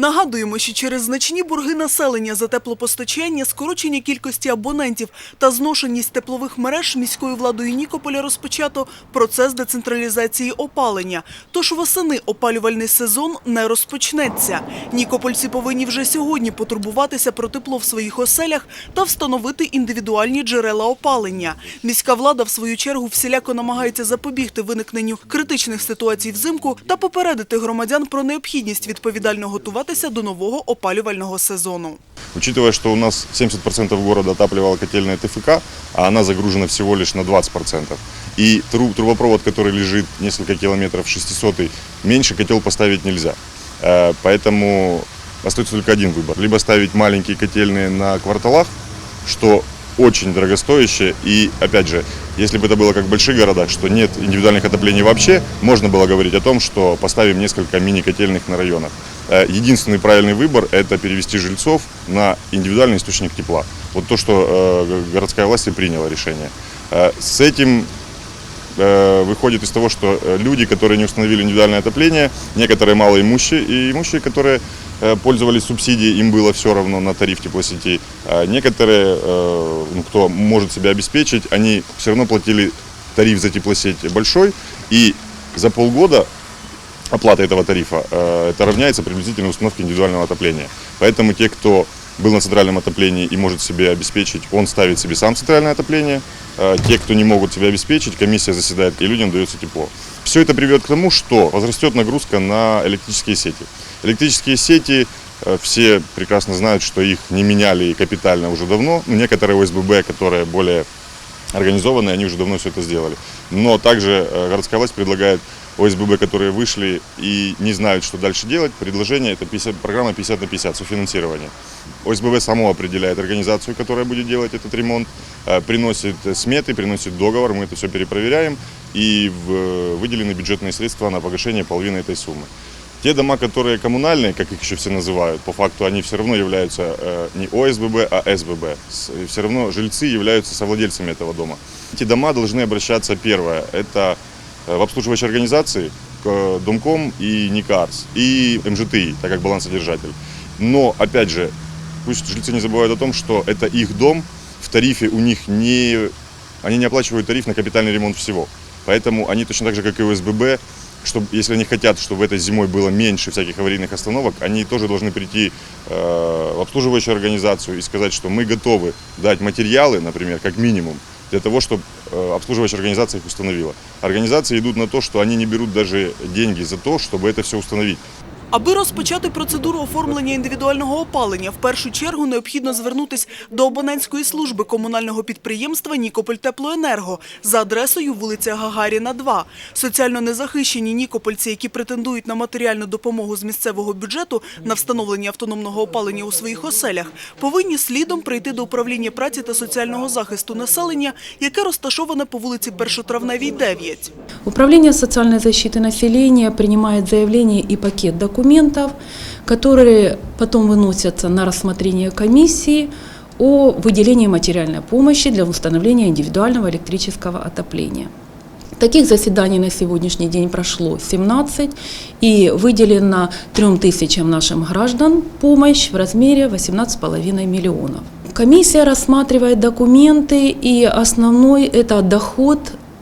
Нагадуємо, що через значні борги населення за теплопостачання, скорочення кількості абонентів та зношеність теплових мереж міською владою Нікополя розпочато процес децентралізації опалення. Тож восени опалювальний сезон не розпочнеться. Нікопольці повинні вже сьогодні потурбуватися про тепло в своїх оселях та встановити індивідуальні джерела опалення. Міська влада, в свою чергу, всіляко намагається запобігти виникненню критичних ситуацій взимку та попередити громадян про необхідність відповідально готуватися до нового опалювального сезону. Учитывая, что у нас 70% города отапливала котельная ТФК, а она загружена всего лишь на 20%, и тру- трубопровод, который лежит несколько километров 600 меньше котел поставить нельзя. Э, Поэтому остается только один выбор. Либо ставить маленькие котельные на кварталах, что очень дорогостоящее. И, опять же, если бы это было как в больших городах, что нет индивидуальных отоплений вообще, можно было говорить о том, что поставим несколько мини-котельных на районах. Э, Единственный правильный выбор – это перевести жильцов на индивидуальный источник тепла. Вот то, что э, городская власть и приняла решение. Э, С этим выходит из того, что люди, которые не установили индивидуальное отопление, некоторые малоимущие и имущие, которые пользовались субсидией, им было все равно на тариф теплосетей. А некоторые, э, ну, кто может себя обеспечить, они все равно платили тариф за теплосеть большой, и за полгода оплата этого тарифа, э, это равняется приблизительно установке индивидуального отопления. Поэтому те, кто был на центральном отоплении и может себе обеспечить, он ставит себе сам центральное отопление. Э, Те, кто не могут себя обеспечить, комиссия заседает, и людям дается тепло. Все это приведет к тому, что возрастет нагрузка на электрические сети. Электрические сети, э, все прекрасно знают, что их не меняли капитально уже давно. Некоторые ОСББ, которые более организованные, они уже давно все это сделали. Но также э, городская власть предлагает ОСББ, которые вышли и не знают, что дальше делать, предложение это 50, программа 50 на 50, софинансирование. ОСББ само определяет организацию, которая будет делать этот ремонт, э, приносит сметы, приносит договор, мы это все перепроверяем и выделены бюджетные средства на погашение половины этой суммы. Те дома, которые коммунальные, как их еще все называют, по факту они все равно являются э, не ОСББ, а СББ. С- Все равно жильцы являются совладельцами этого дома. Эти дома должны обращаться, первое, это э, в обслуживающие организации, к э, Домком и НИКАРС, и МЖТИ, так как балансодержатель. Но, опять же, пусть жильцы не забывают о том, что это их дом, в тарифе у них не... Они не оплачивают тариф на капитальный ремонт всего. Поэтому они точно так же, как и ОСББ, чтобы, если они хотят, чтобы этой зимой было меньше всяких аварийных остановок, они тоже должны прийти э, в обслуживающую организацию и сказать, что мы готовы дать материалы, например, как минимум, для того, чтобы э, обслуживающая организация их установила. Организации идут на то, что они не берут даже деньги за то, чтобы это все установить. Аби розпочати процедуру оформлення індивідуального опалення, в першу чергу необхідно звернутись до абонентської служби комунального підприємства «Нікопольтеплоенерго» за адресою вулиця Гагаріна, 2. Соціально незахищені нікопольці, які претендують на матеріальну допомогу з місцевого бюджету на встановлення автономного опалення у своїх оселях, повинні слідом прийти до управління праці та соціального захисту населення, яке розташоване по вулиці Першотравневій, 9. Управление социальной защиты населения принимает заявление и пакет документов, которые потом выносятся на рассмотрение комиссии о выделении материальной помощи для установления индивидуального электрического отопления. Таких заседаний на сегодняшний день прошло 17 и выделено 3 тысячам нашим граждан помощь в размере 18,5 миллионов. Комиссия рассматривает документы и основной это доход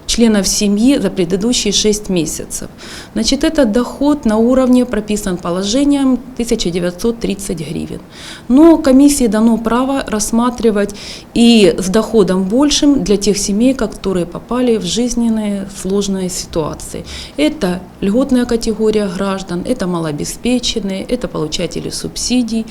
членов семьи за предыдущие 6 месяцев. Значит, этот доход на уровне прописан положением 1930 гривен. Но комиссии дано право рассматривать и с доходом большим для тех семей, которые попали в жизненные сложные ситуации. Это льготная категория граждан, это малообеспеченные, это получатели субсидий.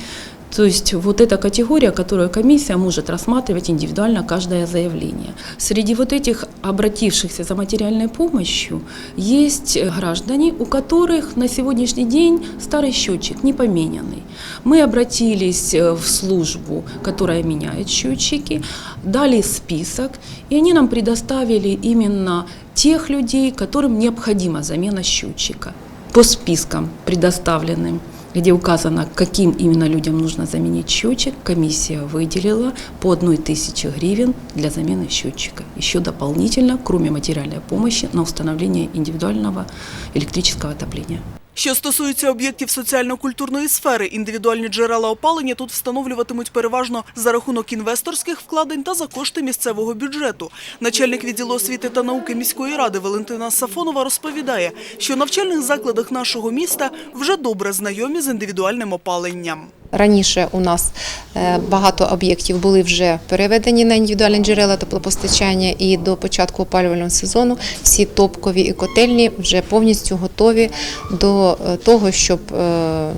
То есть вот эта категория, которую комиссия может рассматривать индивидуально каждое заявление. Среди вот этих обратившихся за материальной помощью есть граждане, у которых на сегодняшний день старый счетчик не поменянный. Мы обратились э, в службу, которая меняет счетчики, дали список, и они нам предоставили именно тех людей, которым необходима замена счетчика по спискам предоставленным где указано, каким именно людям нужно заменить счетчик, комиссия выделила по одной тысяче гривен для замены счетчика. Еще дополнительно, кроме материальной помощи, на установление индивидуального электрического отопления. Що стосується об'єктів соціально-культурної сфери, індивідуальні джерела опалення тут встановлюватимуть переважно за рахунок інвесторських вкладень та за кошти місцевого бюджету. Начальник відділу освіти та науки міської ради Валентина Сафонова розповідає, що в навчальних закладах нашого міста вже добре знайомі з індивідуальним опаленням. Раніше у нас е, багато об'єктів були вже переведені на індивідуальні джерела теплопостачання, і до початку опалювального сезону всі топкові і котельні вже повністю готові до е, того, щоб е,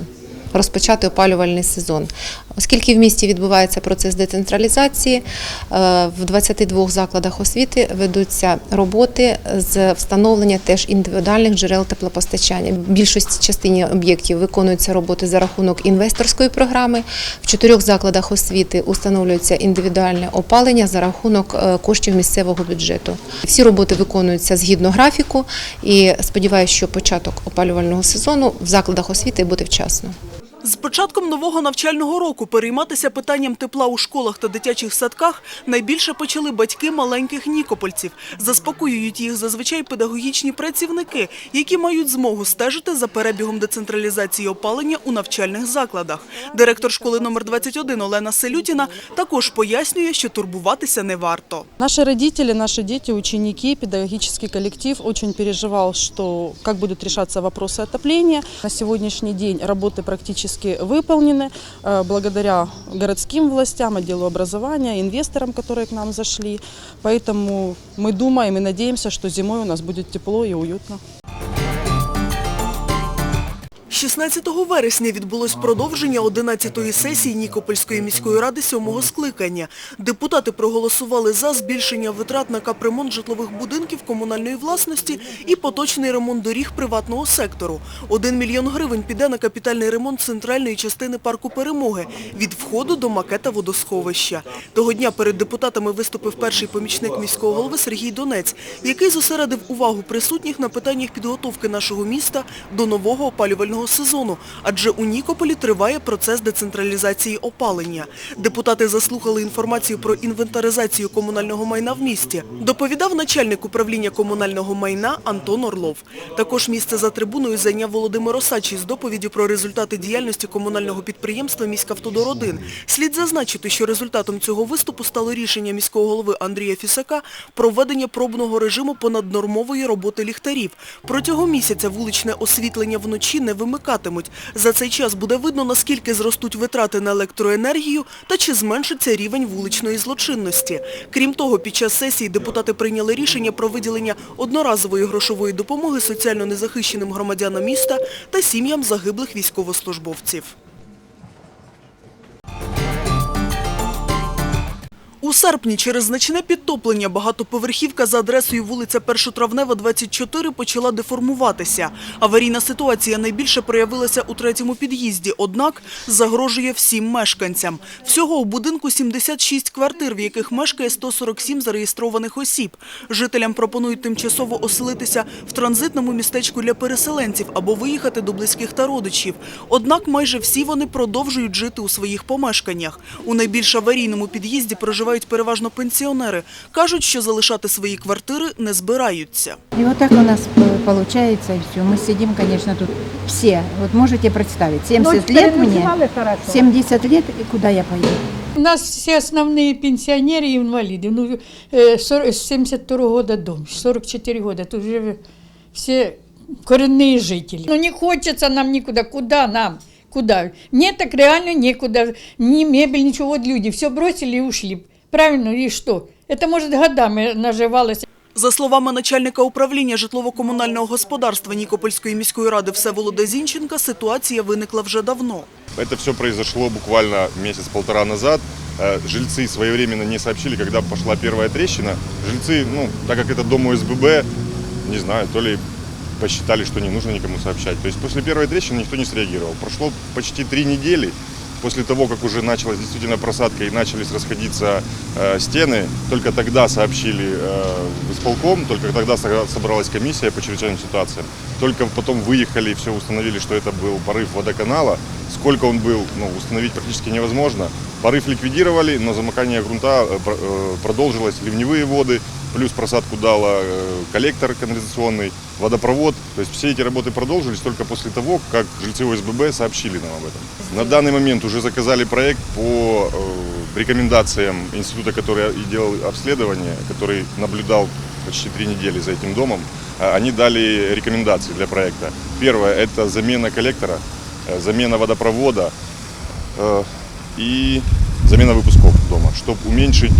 розпочати опалювальний сезон. Оскільки в місті відбувається процес децентралізації, е, в 22 закладах освіти ведуться роботи з встановлення теж індивідуальних джерел теплопостачання. В більшості частині об'єктів виконуються роботи за рахунок інвесторської програми. В чотирьох закладах освіти установлюється індивідуальне опалення за рахунок е, коштів місцевого бюджету. Всі роботи виконуються згідно графіку, і сподіваюся, що початок опалювального сезону в закладах освіти буде вчасно. З початком нового навчального року перейматися питанням тепла у школах та дитячих садках найбільше почали батьки маленьких нікопольців. Заспокоюють їх зазвичай педагогічні працівники, які мають змогу стежити за перебігом децентралізації опалення у навчальних закладах. Директор школи номер 21 Олена Селютіна також пояснює, що турбуватися не варто. Наши родители, наши дети, ученики, педагогический коллектив очень переживал, что как будут решаться вопросы отопления. На сегодняшний день работы практически выполнены э, благодаря городским властям, отделу образования, инвесторам, которые к нам зашли. Поэтому мы думаем и надеемся, что зимой у нас будет тепло и уютно. 16 вересня відбулось продовження 11-ї сесії Нікопольської міської ради сьомого скликання. Депутати проголосували за збільшення витрат на капремонт житлових будинків комунальної власності і поточний ремонт доріг приватного сектору. Один мільйон гривень піде на капітальний ремонт центральної частини парку Перемоги від входу до макета водосховища. Того дня перед депутатами виступив перший помічник міського голови Сергій Донець, який зосередив увагу присутніх на питаннях підготовки нашого міста до нового опалювального сезону, адже у Нікополі триває процес децентралізації опалення. Депутати заслухали інформацію про інвентаризацію комунального майна в місті. Доповідав начальник управління комунального майна Антон Орлов. Також місце за трибуною зайняв Володимир Осачий з доповіддю про результати діяльності комунального підприємства «Міськавтодор-1». Слід зазначити, що результатом цього виступу стало рішення міського голови Андрія Фісака про введення пробного режиму понаднормової роботи ліхтарів. Протягом місяця вуличне освітлення вночі не вимикатимуть. За цей час буде видно, наскільки зростуть витрати на електроенергію та чи зменшиться рівень вуличної злочинності. Крім того, під час сесії депутати прийняли рішення про виділення одноразової грошової допомоги соціально незахищеним громадянам міста та сім'ям загиблих військовослужбовців. У серпні через значне підтоплення багатоповерхівка за адресою вулиця Першотравнева, 24 почала деформуватися. Аварійна ситуація найбільше проявилася у третьому під'їзді, однак загрожує всім мешканцям. Всього у будинку 76 квартир, в яких мешкає 147 зареєстрованих осіб. Жителям пропонують тимчасово оселитися в транзитному містечку для переселенців або виїхати до близьких та родичів. Однак майже всі вони продовжують жити у своїх помешканнях. У найбільш аварійному під'їзді проживають переважно пенсіонери. Кажуть, що залишати свої квартири не збираються. И вот так у нас п- получается, и все. Мы сидим, конечно, тут все. Вот можете представить, 70 лет мне, 70 лет, и куда я поеду? У нас все основные пенсионеры и инвалиды. Ну, э, 40 с 72 года дом, 44 года. Тут уже все коренные жители. Ну, не хочется нам никуда. Куда нам? Куда? Мне так реально некуда. Ни мебель, ничего. Вот люди все бросили и ушли. Правильно? И что? Это, может, годами наживалось. За словами начальника управління житлово-комунального господарства Нікопольської міської ради Всеволода Зінченка, ситуація виникла вже давно. Это все произошло буквально месяц-полтора назад. Э, Жильцы своевременно не сообщили, когда пошла первая трещина. Жильцы, ну, так как это дом ОСББ, не знаю, то ли посчитали, что не нужно никому сообщать. То есть после первой трещины никто не среагировал. Прошло почти три недели После того, как уже началась действительно просадка и начались расходиться э, стены, только тогда сообщили э, в исполком, только тогда со- собралась комиссия по чрезвычайным ситуациям. Только потом выехали и все установили, что это был порыв водоканала. Сколько он был, ну, установить практически невозможно. Порыв ликвидировали, но замыкание грунта э, э, продолжилось, ливневые воды плюс просадку дала э, коллектор канализационный, водопровод. То есть все эти работы продолжились только после того, как жильцы ОСББ сообщили нам об этом. На данный момент уже заказали проект по э, рекомендациям института, который делал обследование, который наблюдал почти три недели за этим домом. А Они дали рекомендации для проекта. Первое – это замена коллектора, э, замена водопровода и замена выпусков дома, чтобы уменьшить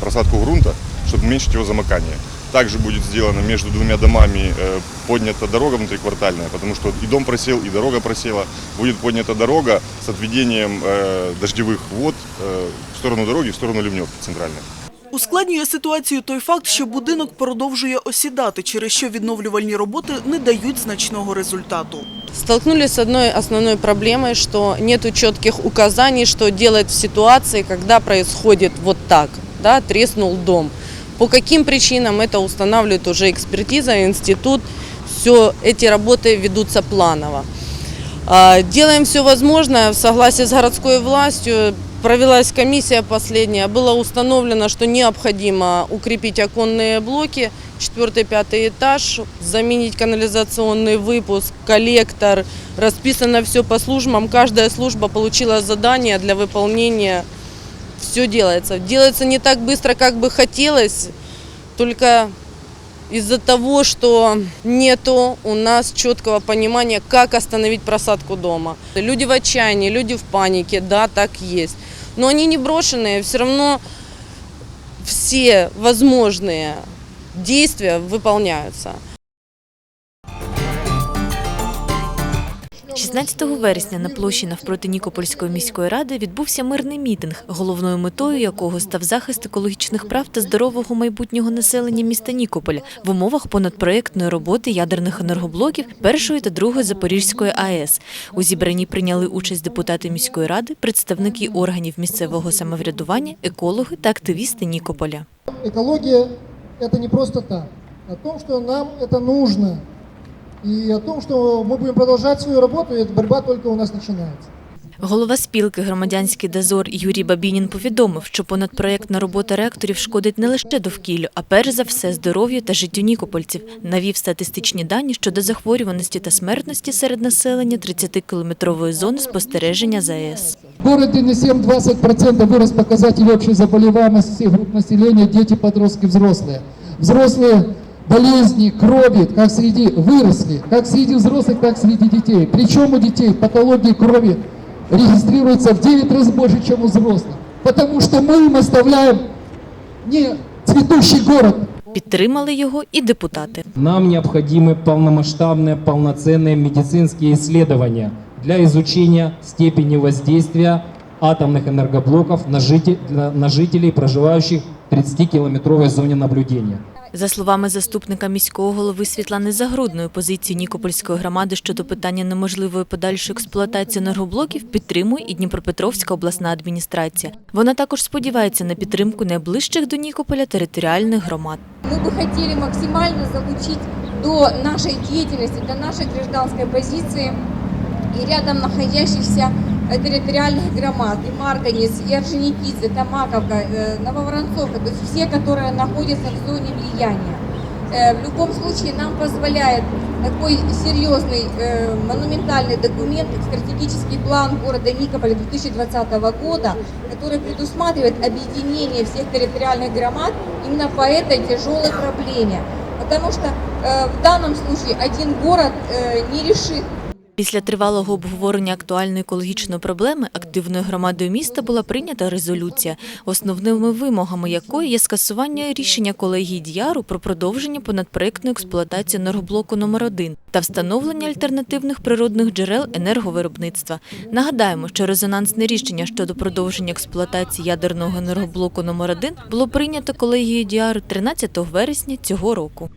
просадку грунта, чтобы уменьшить его замыкание. Также будет сделано между двумя домами э, поднята дорога внутриквартальная, потому что и дом просел, и дорога просела. Будет поднята дорога с отведением э, дождевых вод э, в сторону дороги, в сторону Ливневки центральной. Ускладнює ситуацію той факт, що будинок продовжує осідати, через що відновлювальні роботи не дають значного результату. Столкнулись с одной основной проблемой, что нет четких указаний, что делать в ситуации, когда происходит вот так, Да, треснул дом. По каким причинам это устанавливает уже экспертиза, институт. Все эти работы ведутся планово. А, Делаем все возможное в согласии с городской властью. Провелась комиссия последняя. Было установлено, что необходимо укрепить оконные блоки, 4-5 этаж, заменить канализационный выпуск, коллектор. Расписано все по службам. Каждая служба получила задание для выполнения. Все делается. Делается не так быстро, как бы хотелось, только из-за того, что нету у нас четкого понимания, как остановить просадку дома. Люди в отчаянии, люди в панике, да, так есть. Но они не брошенные, все равно все возможные действия выполняются. 16 вересня на площі навпроти Нікопольської міської ради відбувся мирний мітинг, головною метою якого став захист екологічних прав та здорового майбутнього населення міста Нікополя в умовах понадпроєктної роботи ядерних енергоблоків першої та другої Запорізької АЕС. У зібранні прийняли участь депутати міської ради, представники органів місцевого самоврядування, екологи та активісти Нікополя. экология – это не просто так. О том, что нам это нужно, и о том, что мы будем продолжать свою работу, и эта борьба только у нас начинается. Голова спілки «Громадянський дозор» Юрій Бабінін повідомив, що понадпроєктна робота реакторів шкодить не лише довкіллю, а перш за все здоров'ю та життю нікопольців. Навів статистичні дані щодо захворюваності та смертності серед населення 30-кілометрової зони спостереження ЗАЕС. В городе не 7-20% вырос показатель общей заболеваемости всех групп населения, дети, подростки, взрослые. Взрослые болезни, крови, как среди выросли, как среди взрослых, так среди детей. Причем у детей патологии крови регистрируются в 9 раз больше, чем у взрослых. Потому что мы им оставляем не цветущий город, Підтримали його і депутати. Нам необходимы полномасштабные, полноценные медицинские исследования для изучения степени воздействия атомных энергоблоков на, жите- на- на жителей, проживающих в 30-километровой зоне наблюдения. За словами заступника міського голови Світлани Загрудної, позицію Нікопольської громади щодо питання неможливої подальшої експлуатації енергоблоків підтримує і Дніпропетровська обласна адміністрація. Вона також сподівається на підтримку найближчих до Нікополя територіальних громад. Мы бы хотели максимально залучить до нашей деятельности, до нашей гражданской позиции и рядом находящихся территориальных громад, и Марганец, и Орджоникидзе, Тамаковка, э, Нововоронцовка, то есть все, которые находятся в зоне влияния. Э, В любом случае нам позволяет такой серьезный э, монументальный документ, стратегический план города Никополя 2020 года, который предусматривает объединение всех территориальных громад именно по этой тяжелой проблеме. Потому что в данном случае один город не решит Після тривалого обговорення актуальної екологічної проблеми активною громадою міста була прийнята резолюція, основними вимогами якої є скасування рішення колегії Діяру про продовження понадпроектної експлуатації енергоблоку номер 1 та встановлення альтернативних природних джерел енерговиробництва. Нагадаємо, що резонансне рішення щодо продовження експлуатації ядерного енергоблоку номер 1 було прийнято колегією Діару 13 вересня цього року.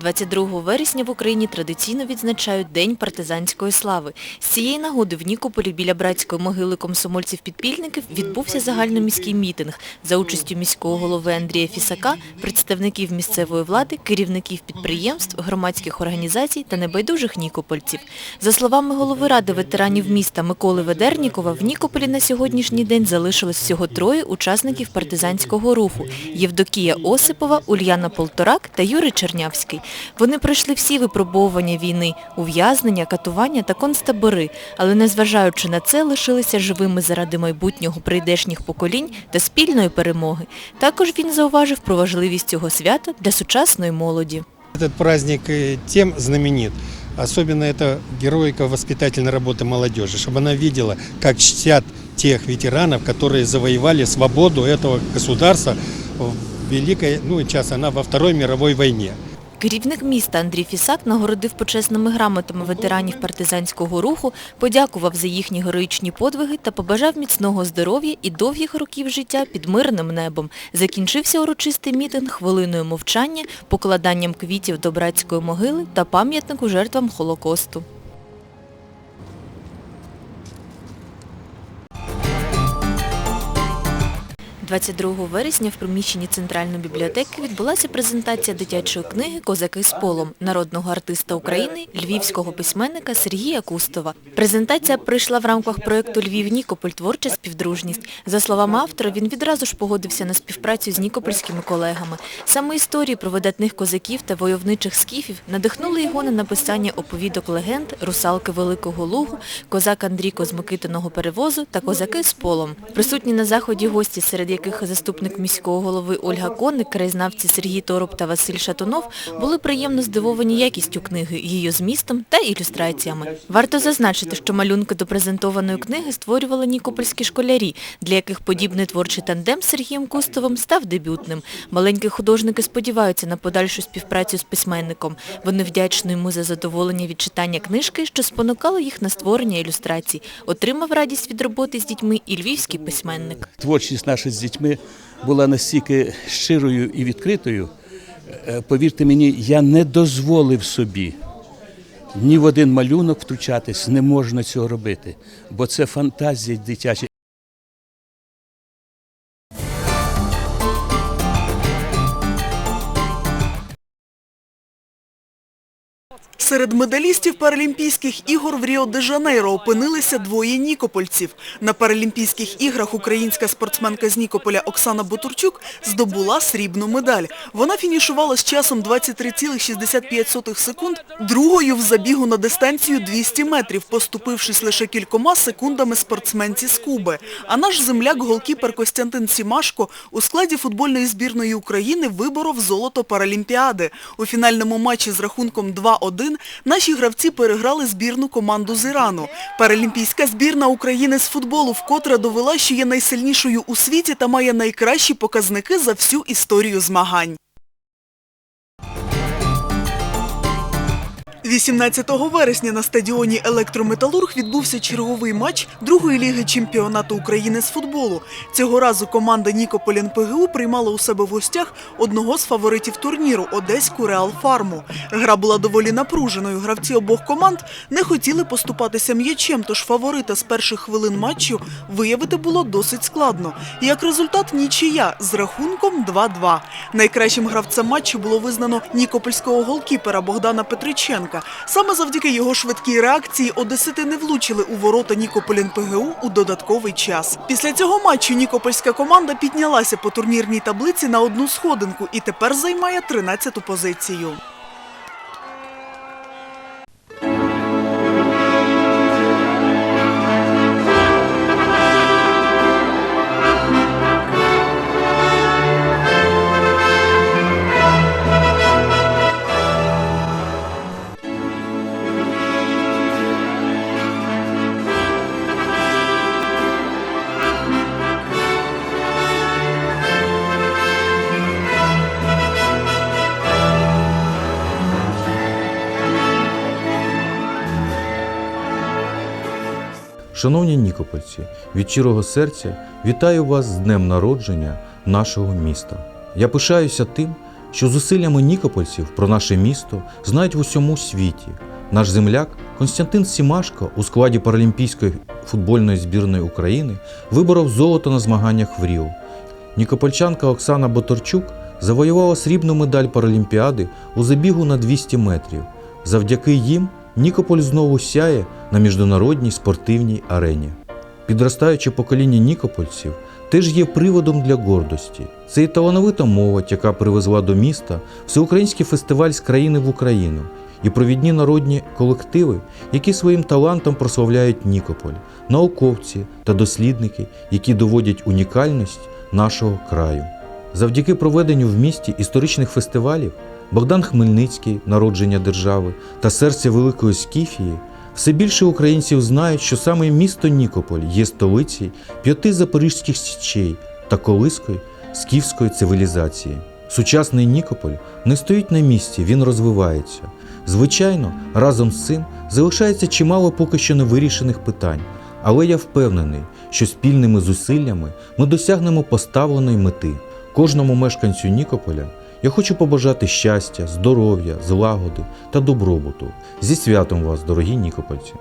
22 вересня в Україні традиційно відзначають День партизанської слави. З цієї нагоди в Нікополі біля братської могили комсомольців-підпільників відбувся загальноміський мітинг за участю міського голови Андрія Фісака, представників місцевої влади, керівників підприємств, громадських організацій та небайдужих нікопольців. За словами голови Ради ветеранів міста Миколи Ведернікова, в Нікополі на сьогоднішній день залишилось всього троє учасників партизанського руху – Євдокія Осипова, Ульяна Полторак та Юрій Чернявський. Вони пройшли всі випробовування війни – ув'язнення, катування та концтабори, але незважаючи на це, лишилися живими заради майбутнього прийдешніх поколінь та спільної перемоги. Також він зауважив про важливість цього свята для сучасної молоді. Этот праздник э, тем знаменит, особенно это героика воспитательной работы молодежи, чтобы она видела, как чтят тех ветеранов, которые завоевали свободу этого государства в Великой, ну и сейчас она во Второй мировой войне. Керівник міста Андрій Фісак нагородив почесними грамотами ветеранів партизанського руху, подякував за їхні героїчні подвиги та побажав міцного здоров'я і довгих років життя під мирним небом. Закінчився урочистий мітинг хвилиною мовчання, покладанням квітів до братської могили та пам'ятнику жертвам Холокосту. – 22 вересня в приміщенні Центральної бібліотеки відбулася презентація дитячої книги «Козаки з полом» народного артиста України, львівського письменника Сергія Кустова. Презентація пройшла в рамках проєкту «Львів Нікополь. Творча співдружність». За словами автора, він відразу ж погодився на співпрацю з нікопольськими колегами. Саме історії про видатних козаків та войовничих скіфів надихнули його на написання оповідок легенд «Русалки Великого Лугу», «Козак Андрійко з Микитиного перевозу» та «Козаки з полом». Присутні на заході гості, серед яких заступник міського голови Ольга Конник, краєзнавці Сергій Торуп та Василь Шатунов, були приємно здивовані якістю книги, її змістом та ілюстраціями. Варто зазначити, що малюнки до презентованої книги створювали нікопольські школярі, для яких подібний творчий тандем з Сергієм Кустовим став дебютним. Маленькі художники сподіваються на подальшу співпрацю з письменником. Вони вдячні йому за задоволення від читання книжки, що спонукало їх на створення ілюстрацій. Отримав радість від роботи з дітьми і львівський письменник. Творчість наша з дітьми була настільки щирою і відкритою. Е, Повірте мені, я не дозволив собі ні в один малюнок втручатись, не можна цього робити, бо це фантазія дитяча. Серед медалістів Паралімпійських ігор в Ріо-де-Жанейро опинилися двоє нікопольців. На Паралімпійських іграх українська спортсменка з Нікополя Оксана Бутурчук здобула срібну медаль. Вона фінішувала з часом 23,65 секунд, другою в забігу на дистанцію 200 метрів, поступившись лише кількома секундами спортсменці з Куби. А наш земляк-голкіпер Костянтин Сімашко у складі футбольної збірної України виборов золото Паралімпіади. У фінальному матчі з рахунком 2-1 наші гравці переграли збірну команду з Ірану. Паралімпійська збірна України з футболу вкотре довела, що є найсильнішою у світі та має найкращі показники за всю історію змагань. 18 вересня на стадіоні «Електрометалург» відбувся черговий матч другої ліги чемпіонату України з футболу. Цього разу команда Нікополь НПГУ приймала у себе в гостях одного з фаворитів турніру – Одеську Реал Фарму. Гра була доволі напруженою. Гравці обох команд не хотіли поступатися м'ячем, тож фаворита з перших хвилин матчу виявити було досить складно. Як результат – нічия з рахунком 2-2. Найкращим гравцем матчу було визнано нікопольського голкіпера Богдана Петриченка. Саме завдяки його швидкій реакції одесити не влучили у ворота Нікополін ПГУ у додатковий час. Після цього матчу нікопольська команда піднялася по турнірній таблиці на одну сходинку і тепер займає 13-ту позицію. Шановні нікопольці, від щирого серця вітаю вас з днем народження нашого міста. Я пишаюся тим, що зусиллями нікопольців про наше місто знають в усьому світі. Наш земляк Константин Сімашко у складі Паралімпійської футбольної збірної України виборов золото на змаганнях в Ріо. Нікопольчанка Оксана Боторчук завоювала срібну медаль Паралімпіади у забігу на 200 метрів. Завдяки їм Нікополь знову сяє на міжнародній спортивній арені. Підростаюче покоління нікопольців теж є приводом для гордості. Це і талановита молодь, яка привезла до міста всеукраїнський фестиваль з країни в Україну, і провідні народні колективи, які своїм талантом прославляють Нікополь, науковці та дослідники, які доводять унікальність нашого краю. Завдяки проведенню в місті історичних фестивалів Богдан Хмельницький, народження держави та серце Великої Скіфії, все більше українців знають, що саме місто Нікополь є столицею п'яти запорізьких січей та колискою скіфської цивілізації. Сучасний Нікополь не стоїть на місці, він розвивається. Звичайно, разом з цим залишається чимало поки що невирішених питань, але я впевнений, що спільними зусиллями ми досягнемо поставленої мети. Кожному мешканцю Нікополя я хочу побажати щастя, здоров'я, злагоди та добробуту. Зі святом вас, дорогі нікопольці!